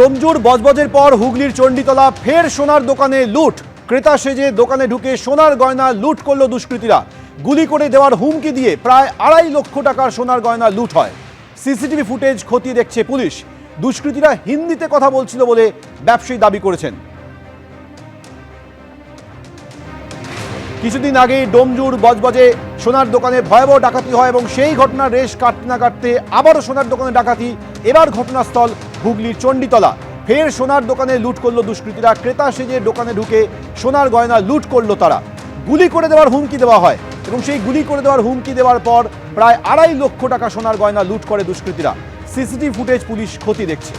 ডোমজুর বজবজের পর হুগলির চণ্ডীতলা ফের সোনার দোকানে লুট। ক্রেতা সেজে দোকানে ঢুকে সোনার গয়না লুট করল দুষ্কৃতীরা। গুলি করে দেওয়ার হুমকি দিয়ে প্রায় আড়াই লক্ষ টাকার সোনার গয়না লুট হয়। সিসিটিভি ফুটেজ খতিয়ে দেখছে পুলিশ। দুষ্কৃতীরা হিন্দিতে কথা বলছিল বলে ব্যবসায়ী দাবি করেছেন। কিছুদিন আগেই ডোমজুর বজবজে সোনার দোকানে ভয়াবহ ডাকাতি হয় এবং সেই ঘটনার রেশ কাটতে না কাটতে আবারও সোনার দোকানে ডাকাতি। এবার ঘটনাস্থল হুগলির চণ্ডীতলা। ফের সোনার দোকানে লুট করল দুষ্কৃতীরা। ক্রেতা সেজে দোকানে ঢুকে সোনার গয়না লুট করল তারা। গুলি করে দেওয়ার হুমকি দেওয়া হয় এবং সেই গুলি করে দেওয়ার হুমকি দেওয়ার পর প্রায় আড়াই লক্ষ টাকা সোনার গয়না লুট করে দুষ্কৃতীরা। সিসিটিভি ফুটেজ পুলিশ ক্ষতি দেখছে।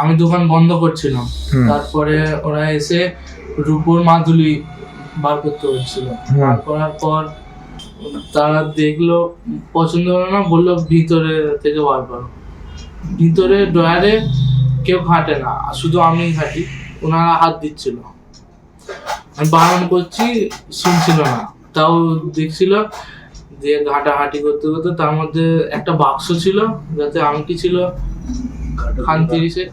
আমি দোকান বন্ধ করছিলাম। তারপরে ওরা এসে রূপোর মাদুলি বার করতে হচ্ছিল বার করার পর তারা দেখল, পছন্দ হলো না, বলল ভিতরে থেকে বার করো। ভিতরে ড্রয়ারে কেউ ঘাটে না শুধু আমি ঘাটি ওনারা হাত দিচ্ছিল। আমি বারণ করছি, শুনছিল না। তাও দেখছিল দিয়ে ঘাটাঘাটি করতে করতে তার মধ্যে একটা বাক্স ছিল, যাতে আংটি ছিল খান তিরিশে,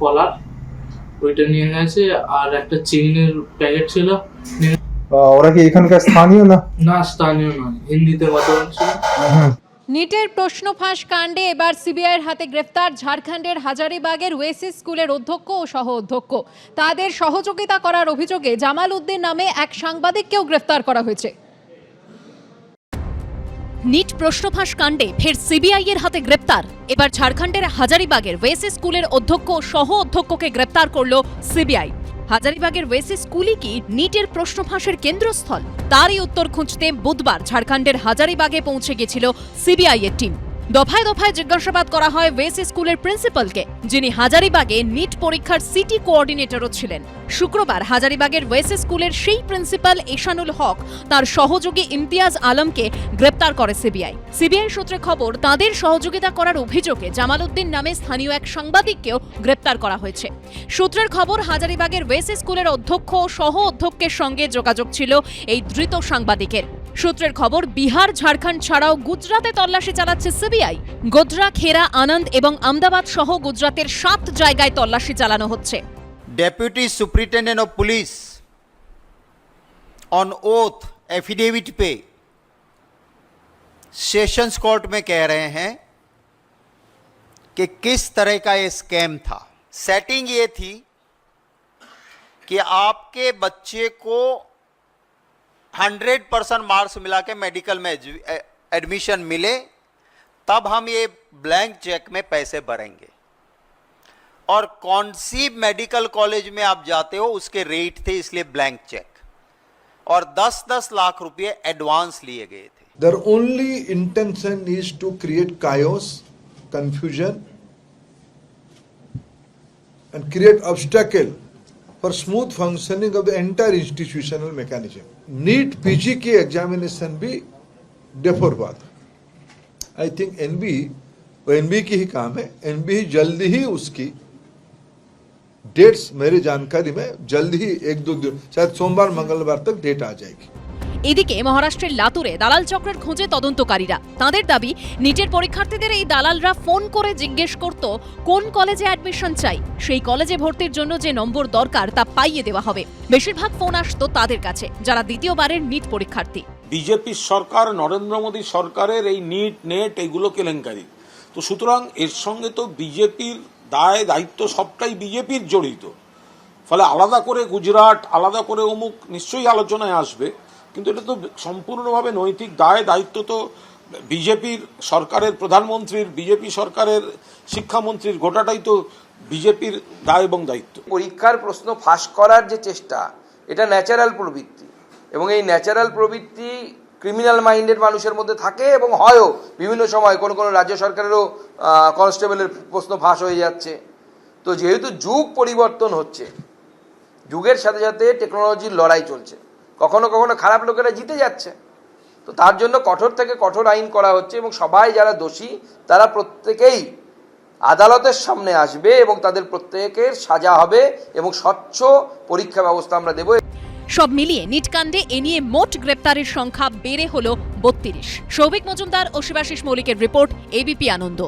পলার। ওইটা নিয়ে গেছে, আর একটা চেইনের প্যাকেট ছিল। ওরা কি এখানকার স্থানীয় না? না স্থানীয় নয়। হিন্দিতে কথা বলছিল নিটের প্রশ্ন ফাঁস কাণ্ডে এবার সিবিআইয়ের হাতে গ্রেফতার ঝাড়খণ্ডের হাজারিবাগের ওয়েসিস স্কুলের অধ্যক্ষ ও সহ অধ্যক্ষ। তাদের সহযোগিতা করার অভিযোগে জামাল উদ্দিন নামে এক সাংবাদিককেও গ্রেফতার করা হয়েছে। নিট প্রশ্নফাঁস কাণ্ডে ফের সিবিআই এর হাতে গ্রেপ্তার। এবার ঝাড়খণ্ডের হাজারিবাগের ওয়েসি স্কুলের অধ্যক্ষ ও সহ অধ্যক্ষকে গ্রেপ্তার করল সিবিআই। হাজারিবাগের ওয়েসি স্কুলই কি নিটের প্রশ্নফাঁসের কেন্দ্রস্থল? তারই উত্তর খুঁজতে বুধবার ঝাড়খণ্ডের হাজারিবাগে পৌঁছে গেছিল সিবিআই এর টিম। দফায় দফায় জিজ্ঞাসাবাদ করা হয় ওয়েসি স্কুলের প্রিন্সিপালকে, যিনি হাজারিবাগে নিট পরীক্ষার সিটি কোঅর্ডিনেটরও ছিলেন। শুক্রবার হাজারিবাগের ওয়েসি স্কুলের সেই প্রিন্সিপাল এশানুল হক তার সহযোগী ইমতিয়াজ আলমকে গ্রেপ্তার করে সিবিআই। সিবিআই সূত্রে খবর, তাদের সহযোগিতা করার অভিযোগে জামালউদ্দিন নামে স্থানীয় এক সাংবাদিককেও গ্রেপ্তার করা হয়েছে। সূত্রের খবর, হাজারিবাগের ওয়েস স্কুলের অধ্যক্ষ ও সহ অধ্যক্ষের সঙ্গে যোগাযোগ ছিল এই ধৃত সাংবাদিকের। সূত্রের খবর বিহার ঝাড়খণ্ড ছাড়াও গুজরাতে তল্লাশি চালাচ্ছে সিবিআই গোধরা খেরা আনন্দ এবং আমদাবাদ সহ গুজরাতের সাত জায়গায় তল্লাশি চালানো হচ্ছে deputy superintendent of police on oath affidavit पे सेशंस कोर्ट में कह रहे हैं कि किस तरह का ये स्कैम था सेटिंग ये थी कि आपके बच्चे को 100 परसेंट मार्क्स मिला के मेडिकल में एडमिशन मिले, तब हम ये ब्लैंक चेक में पैसे भरेंगे। और कौन सी मेडिकल कॉलेज में आप जाते हो, उसके रेट थे इसलिए ब्लैंक चेक। और दस दस लाख रुपए एडवांस लिए गए थे। Their only intention is to create chaos confusion and create obstacle for smooth functioning of the entire institutional mechanism NEET PG की एग्जामिनेशन भी डेफर हुआ था। आई थिंक एनबी एनबी की ही काम है। एनबी जल्दी ही उसकी डेट्स मेरी जानकारी में जल्द ही एक दो दिन, शायद सोमवार, मंगलवार तक डेट आ जाएगी। এদিকে মহারাষ্ট্রের লাতুরে দালাল চক্রের খোঁজে তদন্তকারীরা। তাদের দাবি, নিটের পরীক্ষার্থীদের এই দালালরা ফোন করে জিজ্ঞেস করত, কোন কলেজে অ্যাডমিশন চাই? সেই কলেজে ভর্তির জন্য যে নম্বর দরকার, তা পাইয়ে দেওয়া হবে। বেশিরভাগ ফোন আসতো তাদের কাছে, যারা দ্বিতীয়বারের নিট পরীক্ষার্থী। বিজেপির সরকার, নরেন্দ্র মোদী সরকারের এই নিট, নেট, এগুলো কেলেঙ্কারি। তো সুতরাং এর সঙ্গে তো বিজেপির দায়, দায়িত্ব সবটাই বিজেপির জড়িত। ফলে আলাদা করে গুজরাট, আলাদা করে অমুক, নিশ্চয়ই আলোচনায় আসবে। কিন্তু এটা তো সম্পূর্ণভাবে নৈতিক দায়, দায়িত্ব তো বিজেপির সরকারের, প্রধানমন্ত্রীর, বিজেপি সরকারের, শিক্ষামন্ত্রীর, গোটাটাই তো বিজেপির দায় এবং দায়িত্ব। পরীক্ষার প্রশ্ন ফাঁস করার যে চেষ্টা, এটা ন্যাচারাল প্রবৃত্তি। এবং এই ন্যাচারাল প্রবৃত্তি ক্রিমিনাল মাইন্ডেড মানুষের মধ্যে থাকে এবং হয়ও বিভিন্ন সময় কোনো কোনো রাজ্য সরকারেরও কনস্টেবলের প্রশ্ন ফাঁস হয়ে যাচ্ছে। তো যেহেতু যুগ পরিবর্তন হচ্ছে, যুগের সাথে সাথে টেকনোলজির লড়াই চলছে। কখনো কখনো খারাপ লোকেরা জিতে যাচ্ছে। তো তার জন্য কঠোর থেকে কঠোর আইন করা হচ্ছে এবং সবাই যারা দোষী, তারা প্রত্যেকেই আদালতের সামনে আসবে এবং তাদের প্রত্যেকের সাজা হবে এবং স্বচ্ছ পরীক্ষা ব্যবস্থা আমরা দেবো। সব মিলিয়ে নিটকাণ্ডে এ নিয়ে মোট গ্রেপ্তারের সংখ্যা বেড়ে হল বত্রিশ। সৌভিক মজুমদার ও শিবাশিস মৌলিকের রিপোর্ট এবিপি আনন্দ।